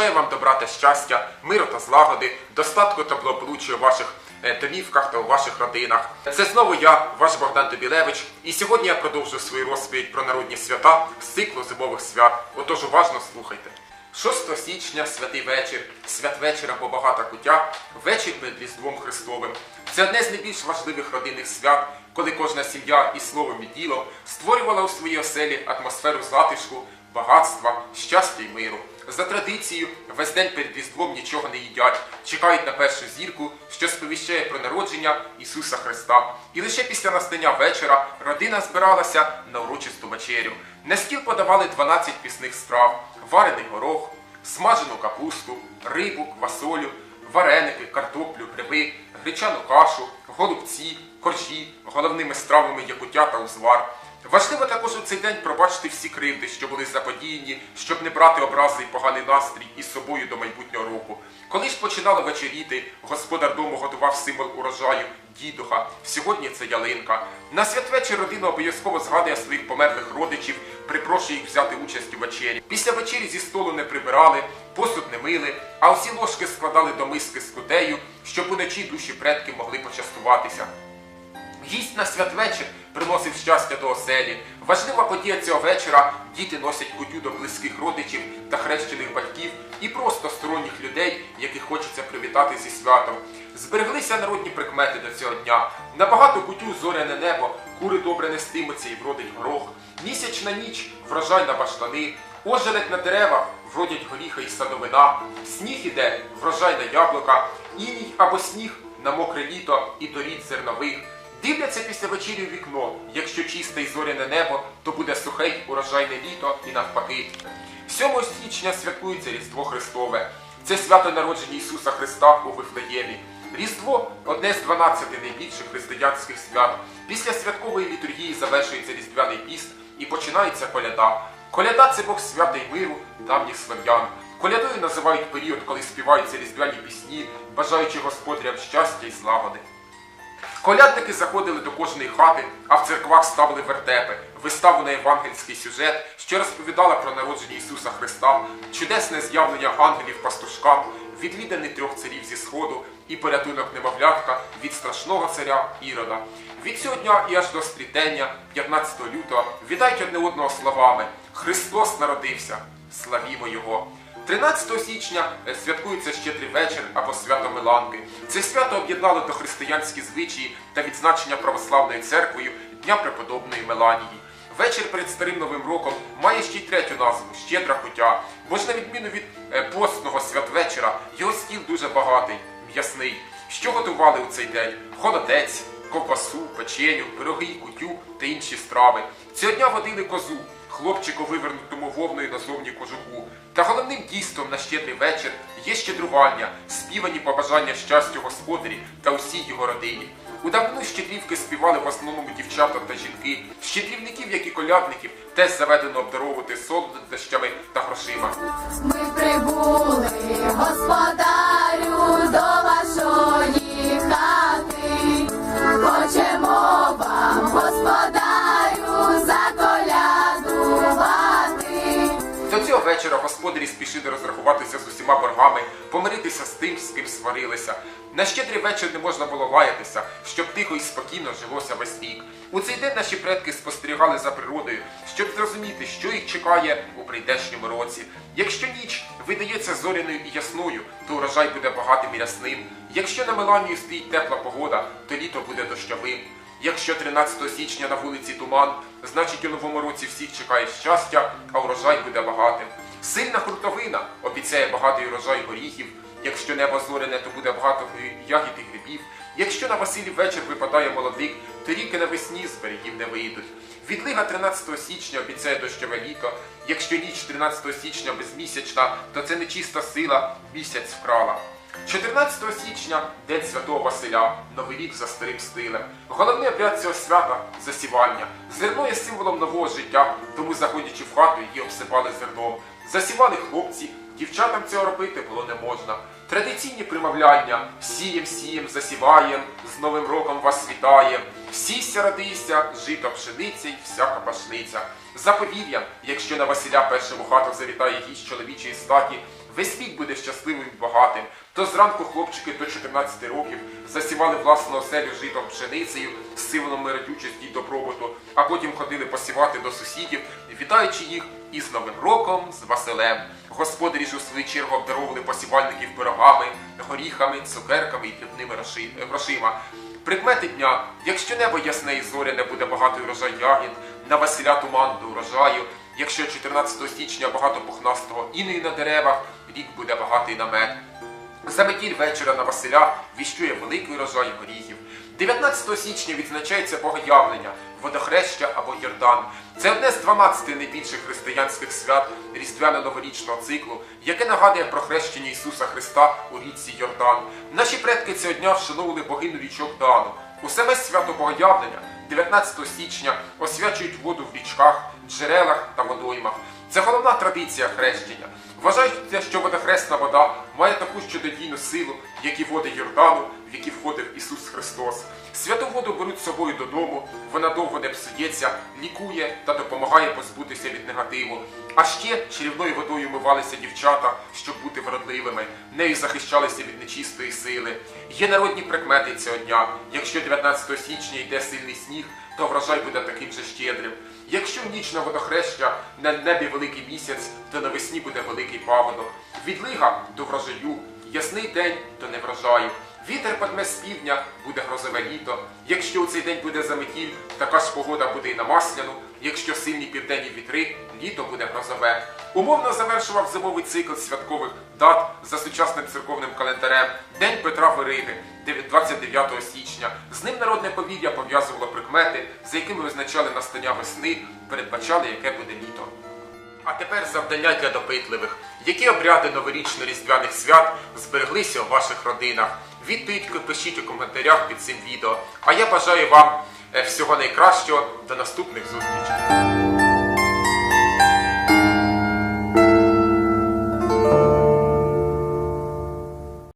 Бажаю вам добра та щастя, миру та злагоди, достатку та благополуччя у ваших е, домівках та у ваших родинах. Це знову я, ваш Богдан Тобілевич, і сьогодні я продовжую свою розповідь про народні свята з циклу зимових свят. Отож уважно слухайте. 6 січня святий вечір, святвечір або багата куття, вечір перед Різдвом Христовим. Це одне з найбільш важливих родинних свят, коли кожна сім'я і словом і ділом створювала у своїй оселі атмосферу затишку, багатства, щастя й миру. За традицією, весь день перед Різдвом нічого не їдять, чекають на першу зірку, що сповіщає про народження Ісуса Христа. І лише після настання вечора родина збиралася на урочисту вечерю. На стіл подавали 12 пісних страв, варений горох, смажену капусту, рибу, квасолю, вареники, картоплю, гриби, гречану кашу, голубці, коржі, головними стравами є куття та узвар. Важливо також у цей день пробачити всі кривди, що були заподіяні, щоб не брати образи і поганий настрій із собою до майбутнього року. Коли ж починало вечеріти, господар дому готував символ урожаю дідуха. Сьогодні це ялинка. На святвечір родина обов'язково згадує своїх померлих родичів, припрошує їх взяти участь у вечері. Після вечері зі столу не прибирали, посуд не мили, а усі ложки складали до миски з кутею, щоб уночі душі предків могли почастуватися. Гість на святвечір приносив щастя до оселі. Важлива подія цього вечора діти носять кутю до близьких родичів та хрещених батьків і просто сторонніх людей, яких хочеться привітати зі святом. Збереглися народні прикмети до цього дня. На багато кутю зоряне небо, кури добре нестимуться і вродить горох. Місячна ніч, врожай на баштани, ожеледь на деревах, вродять горіха і садовина. Сніг іде, врожай яблука, іній або сніг на мокре літо і дорід зернових. Дивляться після вечері у вікно. Якщо чисте й зоряне небо, то буде сухе й урожайне літо і навпаки. 7 січня святкується Різдво Христове. Це свято народження Ісуса Христа у Вифлеємі. Різдво одне з 12 найбільших християнських свят. Після святкової літургії завершується Різдвяний піст і починається коляда. Коляда це Бог свята й миру давніх слав'ян. Колядою називають період, коли співаються різдвяні пісні, бажаючи господарям щастя й злагоди. Колядники заходили до кожної хати, а в церквах ставили вертепи, виставу на євангельський сюжет, що розповідала про народження Ісуса Христа, чудесне з'явлення ангелів пастушкам, відвіданий трьох царів зі сходу і порятунок немовлятка від страшного царя Ірода. Від цього дня і аж до сплітення, 15 лютого, вітають одне одного словами Христос народився, славімо Його! 13 січня е, святкується щедрий вечір або свято Миланки. Це свято об'єднало до християнські звичаї та відзначення православною церквою Дня преподобної Меланії. Вечір перед старим новим роком має ще й третю назву щедра куття. Бо ж на відміну від е, постного святвечора, його стіл дуже багатий, м'ясний. Що готували у цей день? Холодець, ковбасу, печеню, пироги, кутю та інші страви. Цього дня водили козу, хлопчику вивернутому вовною назовні кожуху. Та головним дійством на щедрий вечір є щедрування, співані побажання щастю господарі та усій його родині. У давну щедрівки співали в основному дівчата та жінки. Щедрівників, як і колядників, теж заведено обдаровувати солодощами та грошима. Ми прибули, господарю, вечора господарі спішили розрахуватися з усіма боргами, помиритися з тим, з ким сварилися. На щедрий вечір не можна було лаятися, щоб тихо і спокійно жилося весь рік. У цей день наші предки спостерігали за природою, щоб зрозуміти, що їх чекає у прийдешньому році. Якщо ніч видається зоряною і ясною, то урожай буде багатим і рясним. Якщо на Меланію стоїть тепла погода, то літо буде дощовим. Якщо 13 січня на вулиці туман, значить у новому році всіх чекає щастя, а урожай буде багатим. Сильна хуртовина обіцяє багатий урожай горіхів. Якщо небо зорене, то буде багато ягід і грибів. Якщо на Василів вечір випадає молодик, то ріки навесні з берегів не вийдуть. Відлига 13 січня обіцяє дощове літо. Якщо ніч 13 січня безмісячна, то це нечиста сила місяць вкрала. 14 січня День Святого Василя, Новий рік за старим стилем. Головний обряд цього свята засівання. Зерно є символом нового життя, тому заходячи в хату, її обсипали зерном. Засівали хлопці, дівчатам цього робити було не можна. Традиційні примовляння сієм, сієм, засіваєм, з Новим роком вас вітаєм. Сійся, радися, жито пшениця й всяка пашниця. Заповір'ям, якщо на Василя першому хату завітає гість чоловічої статі, весь вік буде щасливим і багатим. То зранку хлопчики до 14 років засівали власну оселю житом пшеницею з миротючості й добробуту, а потім ходили посівати до сусідів, вітаючи їх із Новим роком, з Василем. Господарі ж у свою чергу обдаровували посівальників пирогами, горіхами, цукерками і гроши- грошима. Прикмети дня, якщо небо ясне і зоряне буде багато урожай ягід, на Василя туман до урожаю, якщо 14 січня багато пухнастого інею на деревах, рік буде багатий на мед. За метіль вечора на Василя віщує великий урожай горіхів. 19 січня відзначається Богоявлення, водохреща або Йордан. Це одне з 12 найбільших християнських свят різдвяно-новорічного циклу, яке нагадує про хрещення Ісуса Христа у річці Йордан. Наші предки цього дня вшановували богиню річок Дану. У саме свято Богоявлення 19 січня освячують воду в річках, джерелах та водоймах. Це головна традиція хрещення. Вважається, що водохресна вода має таку ж чудодійну силу, як і води Йордану, в які входив Ісус Христос. Святу воду беруть з собою додому, вона довго не псується, лікує та допомагає позбутися від негативу. А ще чарівною водою мивалися дівчата, щоб бути вродливими, нею захищалися від нечистої сили. Є народні прикмети цього дня. Якщо 19 січня йде сильний сніг, то врожай буде таким же щедрим. Якщо в ніч на водохреща на небі великий місяць, то навесні буде великий паводок. Від лига до врожаю, ясний день то не врожаю. Вітер подме з півдня, буде грозове літо. Якщо у цей день буде заметіль, така ж погода буде і на масляну. Якщо сильні південні вітри, літо буде грозове. Умовно завершував зимовий цикл святкових дат за сучасним церковним календарем День Петра Вериги, 29 січня. З ним народне повір'я пов'язувало прикмети, за якими визначали настання весни, передбачали, яке буде літо. А тепер завдання для допитливих. Які обряди новорічно-різдвяних свят збереглися у ваших родинах? Відповідь пишіть у коментарях під цим відео. А я бажаю вам е, всього найкращого. До наступних зустрічей.